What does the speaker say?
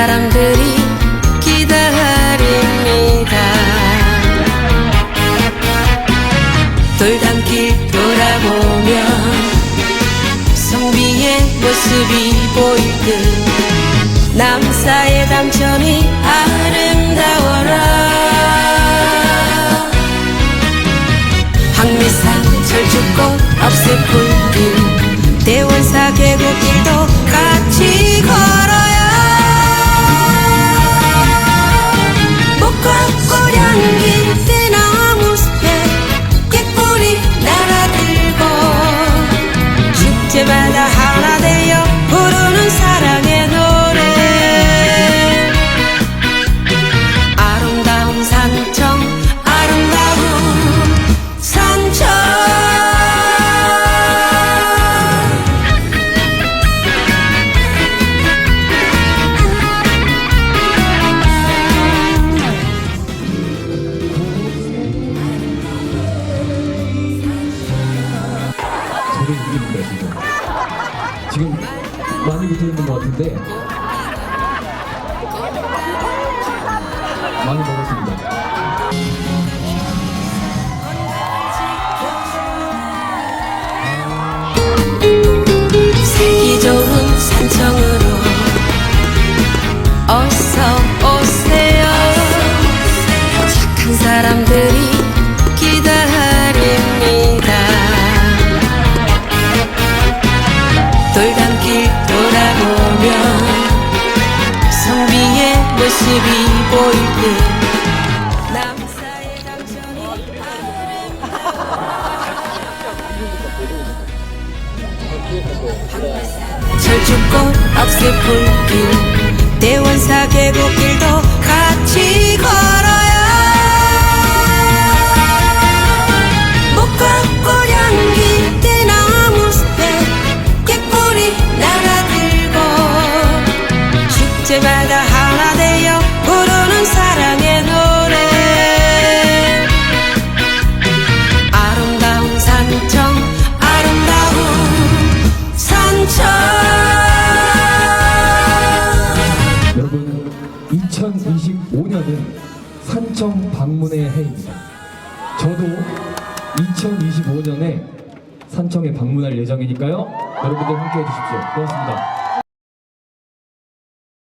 사람들이 기다립니다. 돌담길 돌아보면 성비의 모습이 보일 듯 남사의 담천이 아름다워라. 황미산 철쭉꽃 억새풀길 대원사 계곡길도 같이 걸어. 저도 이깁니다 지금. 지금 많이 붙어 있는 것 같은데 많이 먹었습니다 모습이 보일 듯 남사의 당천이 철쭉꽃 억새 풀길 대원사 계곡길도 같이 걸어요. 목과 고량길 대나무 숲에 깨꼬리 날아들고 축제마다 2025년은 산청 방문의 해입니다. 저도 2025년에 산청에 방문할 예정이니까요. 여러분들 함께 해주십시오. 고맙습니다